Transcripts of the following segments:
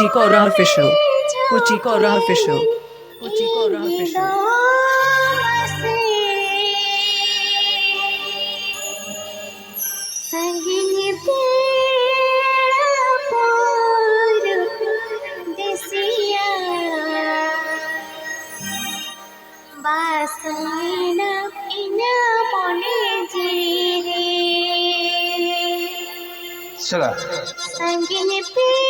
Kuchikora official. Kuchikora official. Kuchikora official. বাসনা Ra মনে যে রে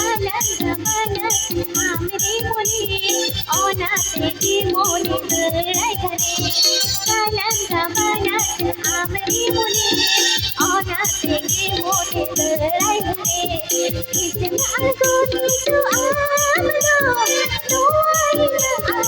অনাতে মনে আমরি মনে অনাতে মনে কিসে আগুন তো আ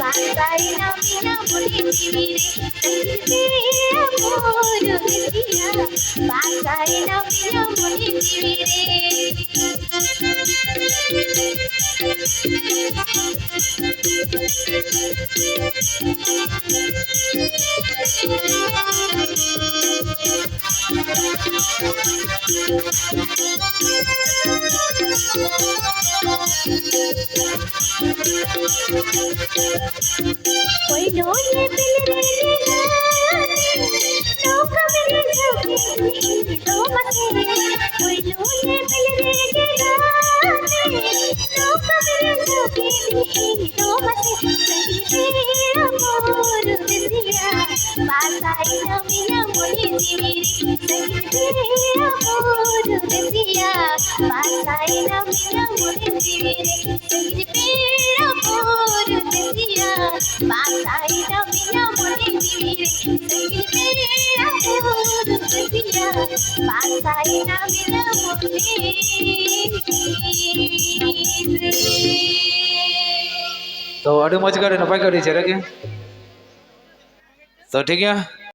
বাসায় নামি না বলে নিবিড়ে মোর মিশিয়া বাসায় নামি না বলে নিবিড়ে कोई नो ये बिल रे नौका मेरे झोंके तो मसे कोई नो ये बिल रे नौका मेरे झोंके तो मसे તો અડું મજ કરે નપાઈ કરી છે રે કે तो ठीक है